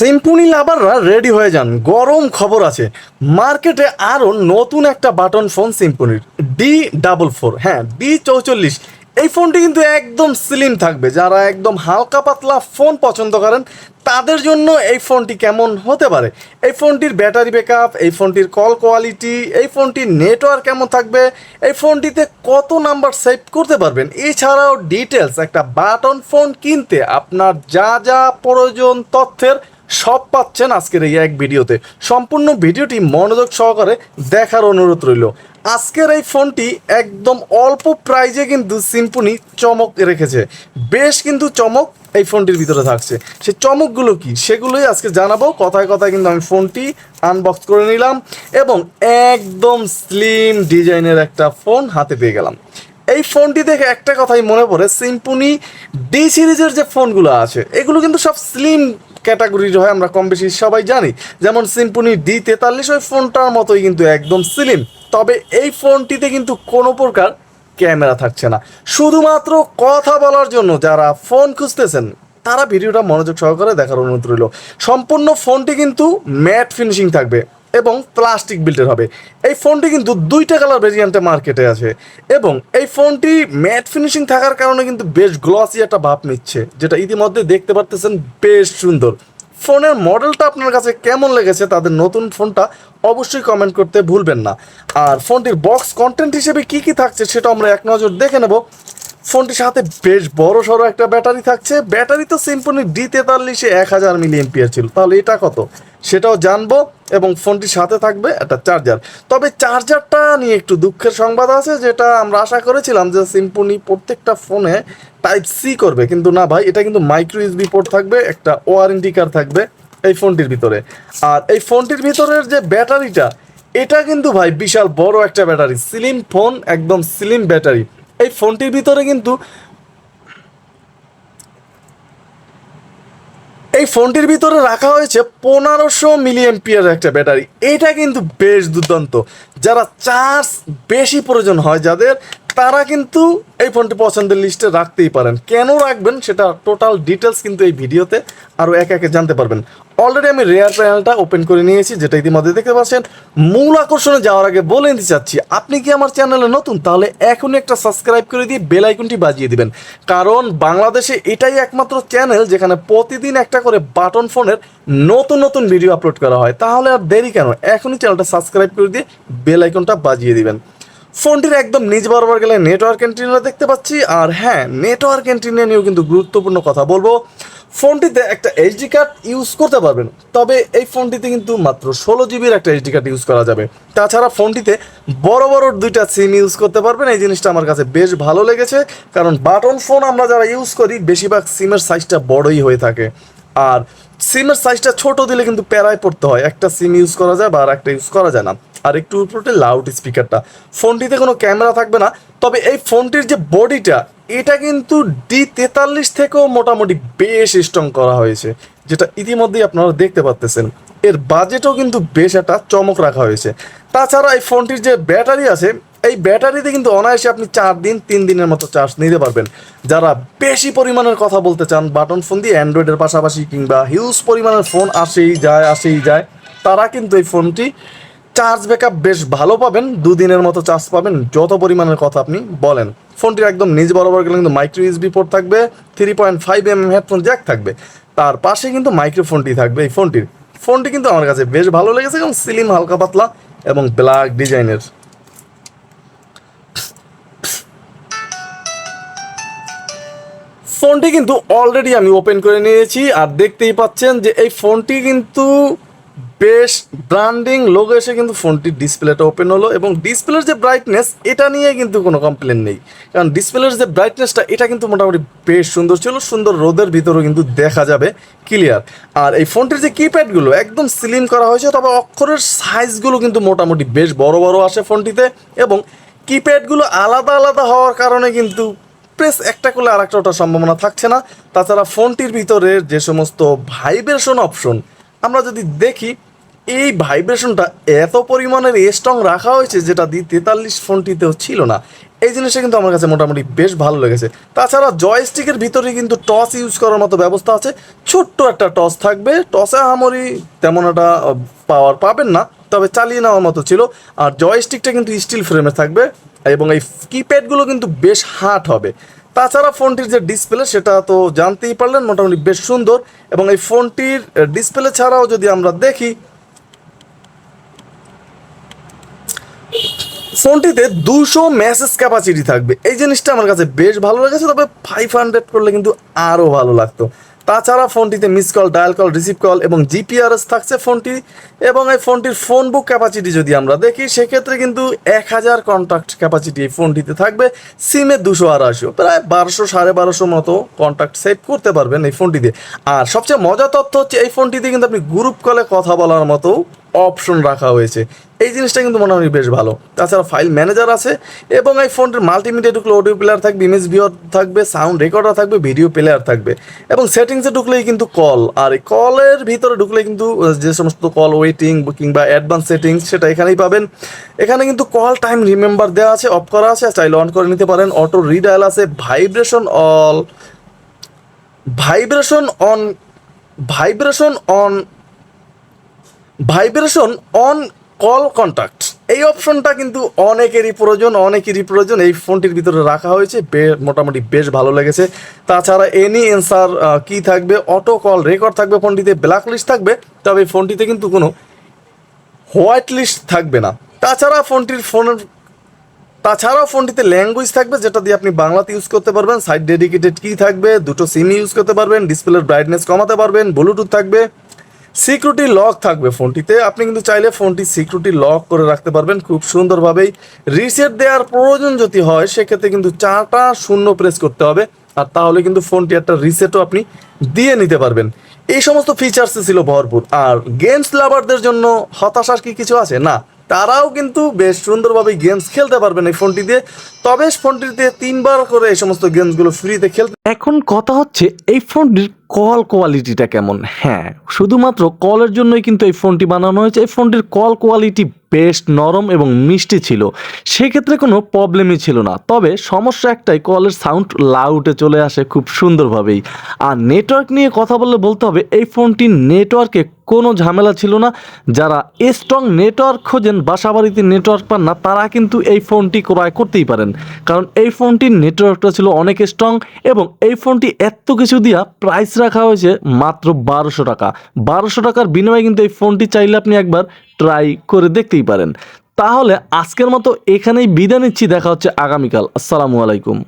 সিম্পুনি লাভাররা ready হয়ে যান। গরম খবর আছে। মার্কেটে আরও নতুন একটা বাটন ফোন সিম্পনির ডি ডাবল ফোর হ্যাঁ ডি চৌচল্লিশ। এই ফোনটি কিন্তু একদম স্লিম থাকবে। যারা একদম হালকা পাতলা ফোন পছন্দ করেন, তাদের জন্য এই ফোনটি কেমন হতে পারে? এই ফোনটির ব্যাটারি ব্যাকআপ, এই ফোনটির কল কোয়ালিটি, এই ফোনটির নেটওয়ার্ক কেমন থাকবে, এই ফোনটিতে কত নাম্বার সেভ করতে পারবেন, এছাড়াও ডিটেলস একটা বাটন ফোন কিনতে আপনার যা যা প্রয়োজন তথ্যের সব পাচ্ছেন আজকের এই এক ভিডিওতে। সম্পূর্ণ ভিডিওটি মনোযোগ সহকারে দেখার অনুরোধ রইল। আজকের এই ফোনটি একদম অল্প প্রাইজে কিন্তু সিম্পনি চমক রেখেছে। বেশ কিন্তু চমক এই ফোনটির ভিতরে থাকছে। সেই চমকগুলো কি? সেগুলোই আজকে জানাব। কথায় কথায় কিন্তু আমি ফোনটি আনবক্স করে নিলাম এবং একদম স্লিম ডিজাইনের একটা ফোন হাতে পেয়ে গেলাম। এই ফোনটি দেখে একটা কথাই মনে পড়ে, সিম্পনি ডি সিরিজের যে ফোনগুলো আছে, এগুলো কিন্তু সব স্লিম ক্যাটাগরির হয়, আমরা কম বেশি সবাই জানি। যেমন সিম্পনি ডি তেতাল্লিশ ওই ফোনটার মতোই কিন্তু একদম সিলিম তবে এই ফোনটিতে কিন্তু কোনো প্রকার ক্যামেরা থাকছে না। শুধুমাত্র কথা বলার জন্য যারা ফোন খুঁজতেছেন, তারা ভিডিওটা মনোযোগ সহকারে দেখার অনুরোধ রইল। সম্পূর্ণ ফোনটি কিন্তু ম্যাট ফিনিশিং থাকবে। এবং প্লাস্টিক বিল্টের হবে। এই ফোনটি কিন্তু দুইটা কালার ভেরিয়েন্টে মার্কেটে আছে এবং এই ফোনটি ম্যাট ফিনিশিং থাকার কারণে কিন্তু বেশ গ্লসি একটা ভাব নিচ্ছে, যেটা ইতিমধ্যে দেখতে পারতেছেন বেশ সুন্দর। ফোনের মডেলটা আপনার কাছে কেমন লেগেছে, তাদের নতুন ফোনটা অবশ্যই কমেন্ট করতে ভুলবেন না। আর ফোনটির বক্স কন্টেন্ট হিসেবে কি কি থাকছে সেটা আমরা এক নজর দেখে নেব। ফোনটির সাথে বেশ বড় সড়ো একটা ব্যাটারি থাকছে। ব্যাটারি তো সিম্পনি ডি তেতাল্লিশে এক হাজার মিলি এমপিয়ার ছিল। তাহলে এটা কত? সেটাও জানব এবং ফোনটির সাথে থাকবে একটা চার্জার তবে চার্জারটা নিয়ে একটু দুঃখের সংবাদ আছে, যেটা আমরা আশা করেছিলাম যে সিম্পনি প্রত্যেকটা ফোনে টাইপ সি করবে। কিন্তু না ভাই, এটা কিন্তু মাইক্রো ইউএসবি পোর্ট থাকবে, একটা ওয়ারেন্টি কার্ড থাকবে এই ফোনটির ভিতরে। আর এই ফোনটির ভিতরের যে ব্যাটারিটা, এটা কিন্তু ভাই বিশাল বড় একটা ব্যাটারি স্লিম ফোন একদম স্লিম ব্যাটারি এই ফোনটির ভিতরে কিন্তু এই ফোনটির ভিতরে রাখা হয়েছে পনেরোশো মিলিয়ন পিয়ার একটা ব্যাটারি। এটা কিন্তু বেশ দুর্দান্ত। যারা চার্জ বেশি প্রয়োজন হয় যাদের তারা কিন্তু এই ফোনটি পছন্দের লিস্টে রাখতেই পারেন। কেন রাখবেন সেটা টোটাল ডিটেলস কিন্তু এই ভিডিওতে আরও এক একে জানতে পারবেন। অলরেডি আমি রেয়ার প্যানেলটা ওপেন করে নিয়েছি, যেটা ইতিমধ্যে দেখতে পাচ্ছেন। মূল আকর্ষণে যাওয়ার আগে বলে নিতে চাচ্ছি, আপনি কি আমার চ্যানেলে নতুন? তাহলে এখনই একটা সাবস্ক্রাইব করে দিয়ে বেল আইকনটি বাজিয়ে দিবেন। কারণ বাংলাদেশে এটাই একমাত্র চ্যানেল যেখানে প্রতিদিন একটা করে বাটন ফোনের নতুন নতুন ভিডিও আপলোড করা হয়। তাহলে আর দেরি কেন? এখনই চ্যানেলটা সাবস্ক্রাইব করে দিয়ে বেল আইকনটা বাজিয়ে দিবেন। ফোনটির একদম নিজ বরাবর গেলে নেটওয়ার্ক এন্ট্রিনা দেখতে পাচ্ছি, আর হ্যাঁ নেটওয়ার্ক এন্ট্রিনা নিয়েও কিন্তু গুরুত্বপূর্ণ কথা বলব। ফোনটিতে একটা এইচডি কার্ড ইউজ করতে পারবেন, তবে এই ফোনটিতে কিন্তু মাত্র ষোলো জিবির একটা এইচডি কার্ড ইউজ করা যাবে। তাছাড়া ফোনটিতে বড় বড় দুইটা সিম ইউজ করতে পারবেন, এই জিনিসটা আমার কাছে বেশ ভালো লেগেছে, কারণ বাটন ফোন আমরা যারা ইউজ করি, বেশিরভাগ সিমের সাইজটা বড়ই হয়ে থাকে। আর সিমের সাইজটা ছোট দিলে কিন্তু প্যারায় পড়তে হয়, একটা সিম ইউজ করা যায় বা আর একটা ইউজ করা যায় না। আর একটু উপরে লাউড স্পিকারটা ফোনটিতে কোনো ক্যামেরা থাকবে না, তবে এই ফোনটির যে বডিটা এটা কিন্তু ডি তেতাল্লিশ থেকেও মোটামুটি বেশ স্ট্রং করা হয়েছে, যেটা ইতিমধ্যেই আপনারা দেখতে পাচ্তেছেন এর বাজেটও কিন্তু বেশ একটা চমক রাখা হয়েছে। তাছাড়া এই ফোনটির যে ব্যাটারি আছে, এই ব্যাটারিতে কিন্তু অনায়াসে আপনি চার দিন, তিন দিনের মতো চার্জ নিতে পারবেন। যারা বেশি পরিমাণের কথা বলতে চান বাটন ফোন দিয়ে অ্যান্ড্রয়েডের পাশাপাশি কিংবা হিউজ পরিমাণের ফোন আসেই যায় আসেই যায়, তারা কিন্তু এই ফোনটি চার্জ ব্যাকআপ বেশ ভালো পাবেন, দুদিনের মতো চার্জ পাবেন, যত পরিমাণের কথা আপনি বলেন। ফোনটির একদম নিজ বরাবর গেলে কিন্তু মাইক্রো ইউএসবি পোর্ট থাকবে three point five M headphone jack থাকবে। তার পাশে কিন্তু মাইক্রোফোনটি থাকবে এই ফোনটির। ফোনটি কিন্তু আমার কাছে বেশ ভালো লেগেছে এবং স্লিম হালকা, পাতলা এবং ব্ল্যাক ডিজাইনের ফোনটি কিন্তু অলরেডি আমি ওপেন করে নিয়েছি, আর দেখতেই পাচ্ছেন যে এই ফোনটি কিন্তু বেশ ব্র্যান্ডিং লোগো এসে কিন্তু ফোনটির ডিসপ্লেটা ওপেন হলো এবং ডিসপ্লের যে ব্রাইটনেস এটা নিয়ে কিন্তু কোনো কমপ্লেন নেই। কারণ ডিসপ্লের যে ব্রাইটনেসটা এটা কিন্তু মোটামুটি বেশ সুন্দর ছিল, সুন্দর রোদের ভিতরেও কিন্তু দেখা যাবে ক্লিয়ার আর এই ফোনটির যে কিপ্যাডগুলো একদম স্লিম করা হয়েছে, তবে অক্ষরের সাইজগুলো কিন্তু মোটামুটি বেশ বড় বড় আসে ফোনটিতে এবং কিপ্যাডগুলো আলাদা আলাদা হওয়ার কারণে কিন্তু প্রেস একটা করলে আর একটা ওঠার সম্ভাবনা থাকছে না। তাছাড়া ফোনটির ভিতরে যে সমস্ত ভাইব্রেশন অপশন আমরা যদি দেখি এই ভাইব্রেশনটা এত পরিমাণের স্ট্রং রাখা হয়েছে যেটা দি তেতাল্লিশ ফোনটিতেও ছিল না। এই জিনিসটা কিন্তু আমার কাছে মোটামুটি বেশ ভালো লেগেছে। তাছাড়া জয়স্টিকের ভিতরে কিন্তু টস ইউজ করার মতো ব্যবস্থা আছে। ছোট্ট একটা টস থাকবে। টসে আহামরি তেমন একটা পাওয়ার পাবেন না, তবে চালিয়ে নেওয়ার মতো ছিল। আর জয়স্টিকটা কিন্তু স্টিল ফ্রেমে থাকবে এবং এই কিপ্যাডগুলো কিন্তু বেশ হার্ড হবে। তাছাড়া ফোনটির যে ডিসপ্লে সেটা তো জানতেই পারলেন, মোটামুটি বেশ সুন্দর। এবং এই ফোনটির ডিসপ্লে ছাড়াও যদি আমরা দেখি ফোনটিতে দুশো মেসেজ ক্যাপাসিটি থাকবে। এই জিনিসটা আমার কাছে বেশ ভালো লেগেছে, তবে ফাইভ হান্ড্রেড করলে কিন্তু আরও ভালো লাগতো। তাছাড়া ফোনটিতে miss call dial call receive call এবং জিপিআরএস থাকছে ফোনটি এবং এই ফোনটির ফোন বুক ক্যাপাসিটি যদি আমরা দেখি, সেক্ষেত্রে কিন্তু এক হাজার কন্ট্যাক্ট ক্যাপাসিটি এই ফোনটিতে থাকবে। সিমে দুশো আড়াইশো, প্রায় বারোশো, সাড়ে বারোশো মতো কন্ট্যাক্ট সেভ করতে পারবেন এই ফোনটিতে। আর সবচেয়ে মজার তথ্য হচ্ছে, এই ফোনটিতে কিন্তু আপনি গ্রুপ কলে কথা বলার মতো অপশন রাখা হয়েছে। এই জিনিসটা কিন্তু মোটামুটি বেশ ভালো। তাছাড়া ফাইল ম্যানেজার আছে এবং এই ফোনটির মাল্টিমিডিয়া ঢুকলে অডিও প্লেয়ার থাকবে ইমেজ ভিওর থাকবে সাউন্ড রেকর্ডার থাকবে ভিডিও প্লেয়ার থাকবে। এবং সেটিংসে ঢুকলেই কিন্তু কল আর এই কলের ভিতরে ঢুকলে কিন্তু যে সমস্ত কল ওয়েটিং কিংবা অ্যাডভান্স সেটিংস সেটা এখানেই পাবেন। এখানে কিন্তু কল টাইম রিমেম্বার দেওয়া আছে অফ করা আছে চাইলে অন করে নিতে পারেন। অটো রিডায়াল আছে vibration all vibration on vibration on vibration on call contact এই অপশনটা কিন্তু অনেকেরই প্রয়োজন অনেকেরই প্রয়োজন। এই ফোনটির ভিতরে রাখা হয়েছে মোটামুটি বেশ ভালো লেগেছে। তাছাড়া এনি অ্যান্সার কি থাকবে? অটো কল রেকর্ড থাকবে ফোনটিতে ব্ল্যাক লিস্ট থাকবে, তবে ফোনটিতে কিন্তু কোনো হোয়াইট লিস্ট থাকবে না। তাছাড়া ফোনটির ফোনের তাছাড়াও ফোনটিতে ল্যাঙ্গুয়েজ থাকবে, যেটা দিয়ে আপনি বাংলাতে ইউজ করতে পারবেন। সাইড ডেডিকেটেড কি থাকবে, দুটো সিম ইউজ করতে পারবেন ডিসপ্লের ব্রাইটনেস কমাতে পারবেন ব্লুটুথ থাকবে। সিকিউরিটি লক থাকবে ফোনটিতে। আপনি কিন্তু চাইলে ফোনটি সিকিউরিটি লক করে রাখতে পারবেন খুব সুন্দরভাবেই। রিসেট দেওয়ার প্রয়োজন যদি হয়, সেক্ষেত্রে কিন্তু চারটা শূন্য প্রেস করতে হবে। আর তাহলে কিন্তু ফোনটি একটা রিসেটও আপনি দিয়ে নিতে পারবেন। এই সমস্ত ফিচার্স ছিল ভরপুর। আর গেমস লাভারদের জন্য হতাশার কি কিছু আছে? না, তারাও কিন্তু বেশ সুন্দরভাবে গেমস খেলতে পারবেন এই ফোনটি দিয়ে। তবে ফোনটিতে তিনবার করে এই সমস্ত গেমসগুলো ফ্রিতে খেলতে এখন কথা হচ্ছে, এই ফোনটির কল কোয়ালিটিটা কেমন? হ্যাঁ শুধুমাত্র কলের জন্যই কিন্তু এই ফোনটি বানানো হয়েছে। এই ফোনটির কল কোয়ালিটি বেশ নরম এবং মিষ্টি ছিল। সেক্ষেত্রে কোনো প্রবলেমই ছিল না। তবে সমস্যা একটাই কলের সাউন্ড লাউডে চলে আসে খুব সুন্দরভাবেই। আর নেটওয়ার্ক নিয়ে কথা বললে বলতে হবে, এই ফোনটির নেটওয়ার্কে কোনো ঝামেলা ছিল না। যারা স্ট্রং নেটওয়ার্ক খোঁজেন বাসা বাড়িতে নেটওয়ার্ক পান না, তারা কিন্তু এই ফোনটি ক্রয় করতেই পারেন। কারণ এই ফোনটির নেটওয়ার্কটা ছিল অনেক স্ট্রং এবং এই ফোনটি এত কিছু দিয়া প্রাইস রাখা হয়েছে মাত্র বারোশো টাকা। বারোশো টাকার বিনিময়ে কিন্তু এই ফোনটি চাইলে আপনি একবার ট্রাই করে দেখতেই পারেন। তাহলে আজকের মতো এখানেই বিদায় নিচ্ছি, দেখা হচ্ছে আগামীকাল। আসসালামু আলাইকুম।